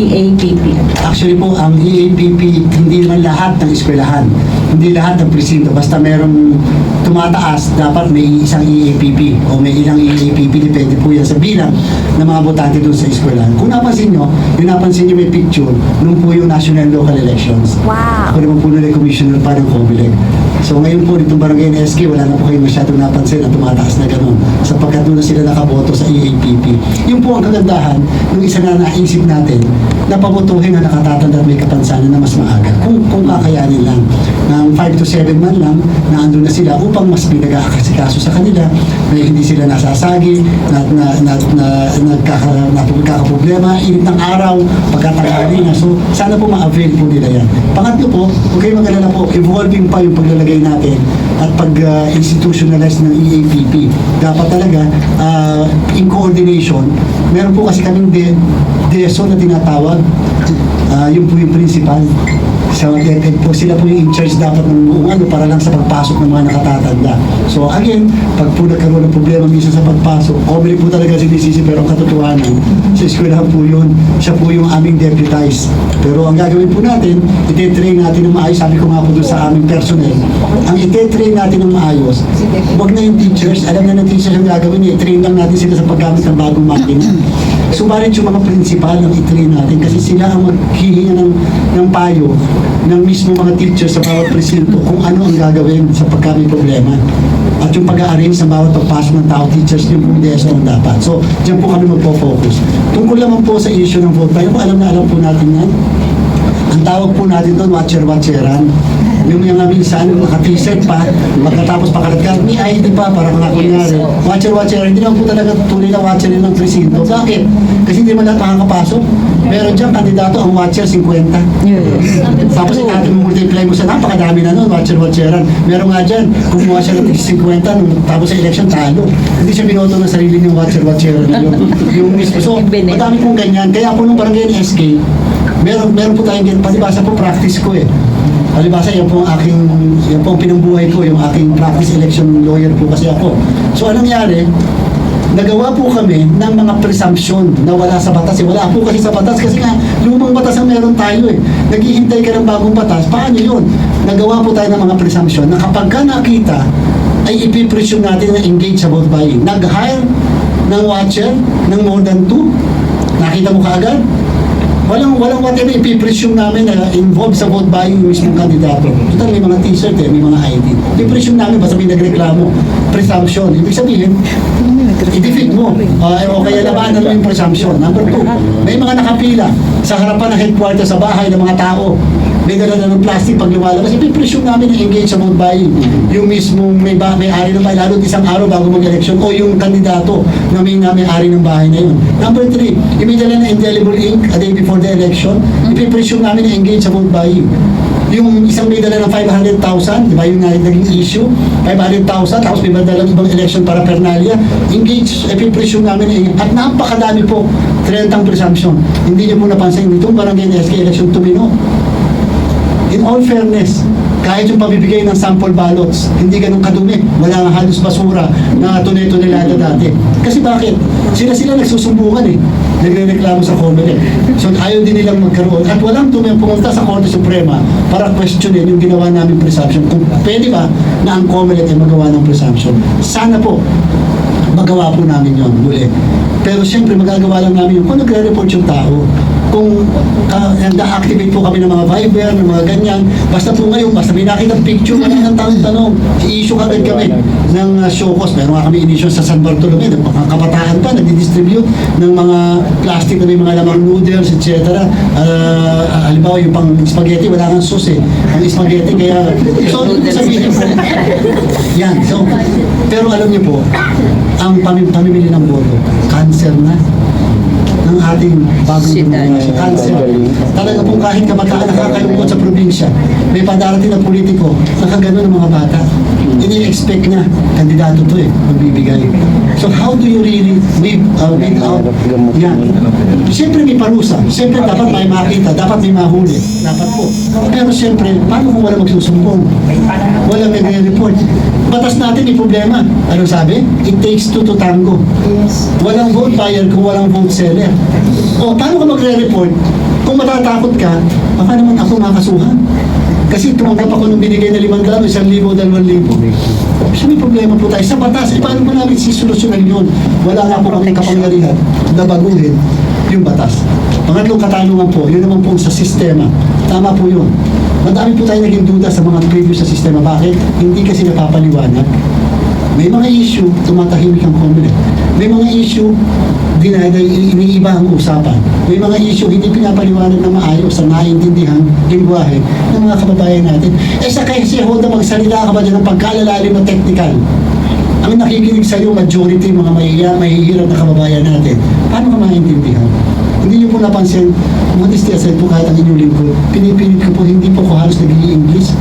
EAPP? Actually po, ang EAPP, hindi naman lahat ng eskwelahan. Hindi lahat ng presinto. Basta merong tumataas, dapat may isang EAPP o may ilang EAPP. Depende po yan sa bilang ng mga botante doon sa eskwelahan. Kung napansin nyo, yung napansin nyo may picture, nung po yung national local elections. Wow. Ako naman po nila commissioner pa ng COMELEC. So ngayon po ditong barangay NSK, wala na po kayo masyadong napansin na tumataas na ganun. Sapagkat doon na sila nakaboto sa EAPP. Yun po ang kagandahan, yung isa na naisip natin, na pabotohin na nakatatanda at may kapansanan na mas maaga. Kung, kung kakayanin lang. Ng 5 to 7 man lang, na andun na sila upang mas may nag-aakasikaso sa kanila, na hindi sila nasasagi, na, na, na, na, nagkaka, na, nagkakaproblema, init ng araw, pagkatangali na. So, sana po ma-avail po nila yan. Pangatlo po, huwag kayong mag-alala po, evolving pa yung paglalagay natin at pag-institutionalize ng E EAPP. Dapat talaga, ah, in coordination, meron po kasi kaming de DSO na tinatawag, Ah, yun po yung principal. So, DepEd po, sila po yung in charge dapat ng buong ano para lang sa pagpasok ng mga nakatatanda. So, again, pag po nagkaroon ng problema minsan sa pagpasok, cover po talaga si DCC pero ang katotohanan, sa eskwelahan po yun, siya po yung aming deputize. Pero ang gagawin po natin, ititrain natin ng maayos, sabi ko nga po doon sa aming personnel, ang ititrain natin ng maayos, huwag na yung teachers, alam na ng teachers ang gagawin i-train lang natin sila sa paggamit ng bagong makina. Subalit yung mga principal ng i-train natin kasi sila ang maghihinga ng, ng payo ng mismo mga teachers sa bawat presinto kung ano ang gagawin sa pagka may problema. At yung pag-arrange sa bawat pagpasok ng tao, teachers, yung po DSO ang dapat. So, dyan po kami magpo-focus. Tungkol naman po sa issue ng vote buy, alam na alam po natin yan. Ang tawag po natin doon, watcher-watcheran. Yung yung minsan, naka-t-shirt pa, pagkatapos pakalat ka, may ID pa, para mga kunyari. Watcher-watcheran, hindi naman po talaga tunay na watcher yun ng presinto. Bakit? Kasi hindi man lahat makakapasok. Meron dyan, kandidato ang watcher 50. Tapos natin multiply mo sa napakadami na nun, watcher-watcheran. Meron nga dyan, kumuha siya ng 50, nung tapos sa election, talo. Hindi siya binoto ng sarili niyang watcher-watcheran na yun. Yung mismo. So, madami pong ganyan. Kaya po nung barangay ng SK, meron, meron po tayong ganyan. Palibasa po, practice ko eh. Palibasa, yan po ang aking, yan po ang pinambuhay ko, yung aking practice election lawyer po kasi ako. So, anong nangyari? nagawa po kami ng mga presumption na wala sa batas. Eh, wala po kasi sa batas kasi nga lumang batas ang meron tayo eh. Naghihintay ka ng bagong batas. Paano yun? Nagawa po tayo ng mga presumption na kapag ka nakita ay ipipresume natin na engage sa vote buying. Nag-hire ng watcher ng more than two. Nakita mo kaagad? Walang walang whatever ipipresume namin na involved sa vote buying yung mismong kandidato. Total may mga t-shirt eh, may mga ID. Ipipresume namin basta may nagreklamo. Presumption. Ibig sabihin, i-defeat mo. Uh, o kaya labanan mo yung presumption. Number two, may mga nakapila sa harapan ng headquarters sa bahay ng mga tao. May dala na ng plastic pag lumalabas. Ipipresume namin na engage sa vote buying. Yung mismong may, ba, may ari ng bahay, lalo isang araw bago mag-election o yung kandidato na may, na may ari ng bahay na yun. Number three, imidala na indelible ink a day before the election. Ipipresume namin na engage sa vote buying yung isang may dala ng 500,000, di ba yung na- naging issue, 500,000, tapos may dala ng ibang election para pernalia, engage, epipresume namin eh. At napakadami po, 30 presumption. Hindi niyo po napansin, itong barangay na SK election tumino. In all fairness, kahit yung pabibigay ng sample ballots, hindi ganun kadumi. Wala nga halos basura na tunay-tunelada dati. Kasi bakit? Sila-sila nagsusumbungan eh. Nagre-reklamo sa COMELEC. So ayaw din nilang magkaroon. At walang tumay pumunta sa Korte Suprema para questionin yung ginawa namin presumption. Kung pwede ba na ang COMELEC ay magawa ng presumption. Sana po, magawa po namin yon muli. Pero siyempre magagawa lang namin yun kung nagre-report yung tao. Kung uh, na-activate po kami ng mga Viber, ng mga ganyan. Basta po ngayon, basta may nakita picture, wala nang tanong-tanong. I-issue kagad kami ng uh, show cause. Meron nga kami in-issue sa San Bartolome. ng Mga kabataan pa, nagdi-distribute ng mga plastic na may mga lamang noodles, etc. Uh, halimbawa, yung pang spaghetti, wala kang sauce eh. Ang spaghetti, kaya... So, sabihin po, yan. So, pero alam niyo po, ang pami- pamimili ng boto, cancer na ng ating bagong Sida. generation. Cancer. Talaga pong kahit kabataan nakakalungkot sa probinsya, may padarating na politiko, nakagano ng mga bata. Ini-expect na, kandidato to eh, magbibigay. So how do you really weed, uh, weed out? Yan. Siyempre may parusa. Siyempre dapat may makita, dapat may mahuli. Dapat po. Pero siyempre, paano kung wala magsusumbong? Wala nagre-report. Batas natin may problema. Ano sabi? It takes two to tango. Walang vote buyer kung walang vote seller. O, paano ka magre-report Kung matatakot ka, baka naman ako makasuhan. Kasi tumanggap ako nung binigay na limang daan, isang libo, dalawang libo. So may problema po tayo sa batas. Eh, paano po namin sisolusyonan yun? Wala nga po kami kapangyarihan na baguhin yung batas. Pangatlong katanungan po, yun naman po sa sistema. Tama po yun. Madami po tayo naging duda sa mga previous sa sistema. Bakit? Hindi kasi napapaliwanag. May mga issue, tumatahimik ang COMELEC. May mga issue, dinaday, iniiba ang usapan. May mga issue, hindi pinapaliwanag na maayos sa naiintindihang lingwahe ng mga kababayan natin. Eh sa kasi Hoda, magsalita ka ba ng pagkalalalim na technical? Ang nakikinig sa iyo, majority mga mahihiya, mahihirap na kababayan natin. Paano ka maintindihan? Hindi niyo po napansin, modesty aside po kahit ang inyong lingkod, pinipilit ko po, hindi po ko halos nag-i-English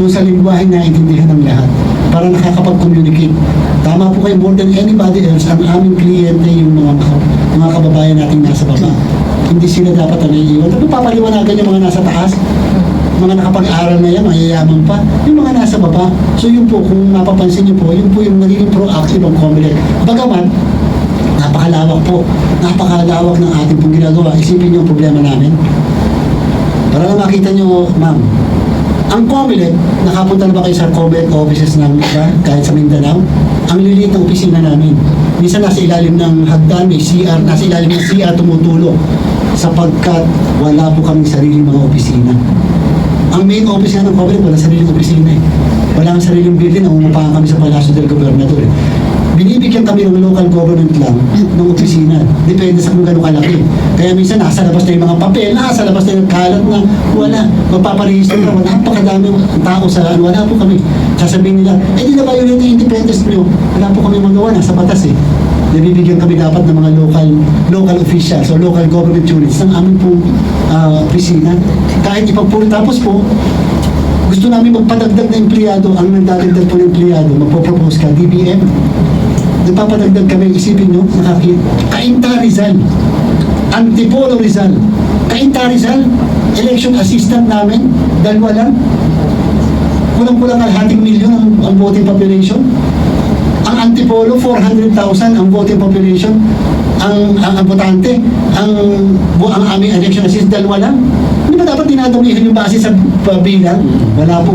doon sa lingwahe na intindihan ng lahat para nakakapag-communicate. Tama po kayo more than anybody else, ang aming kliyente yung mga, mga kababayan nating nasa baba. Hindi sila dapat ang naiiwan. Ano papaliwanagan yung mga nasa taas? Mga nakapag-aral na yan, mayayaman pa. Yung mga nasa baba. So yun po, kung mapapansin niyo po, yun po yung nagiging proactive ang COMELEC. Bagaman, napakalawak po. Napakalawak ng ating pong ginagawa. Isipin niyo ang problema namin. Para na makita niyo, ma'am, ang COMELEC, nakapunta na ba kayo sa COMELEC offices ng iba, kahit sa Mindanao? Ang liliit ng opisina namin. Minsan nasa ilalim ng hagdan, may CR, nasa ilalim ng CR tumutulong sapagkat wala po kaming sariling mga opisina. Ang main office ng COMELEC, wala sariling opisina eh. Wala kang sariling building, nangungupahan kami sa Palacio del Gobernador eh. Binibigyan kami ng local government lang ng opisina. Depende sa kung gano'ng kalaki. Kaya minsan nasa labas na yung mga papel, nasa labas na yung kalat na wala. Magpaparehistro ka, wala napakadami tao sa ano, wala po kami. Sasabihin nila, eh di na ba yun yung independence nyo? Wala po kami magawa, nasa batas eh. Nabibigyan kami dapat ng mga local local officials o local government units ng aming pong ah, opisina. Kahit ipagpuro. Tapos po, gusto namin magpadagdag na empleyado, ang nagdadagdag po ng empleyado, magpo-propose ka, DBM. Nagpapadagdag kami, isipin nyo, nakakita. Kainta Rizal, Antipolo Rizal, Kainta Rizal, election assistant namin, dalawa lang. Kulang-kulang kalahating milyon ang, ang voting population. Ang Antipolo, 400,000 ang voting population. Ang, ang, ang botante, ang, ang aming election assistant, dalawa lang. Hindi ba dapat dinadamihan yung base sa bilang? Wala po.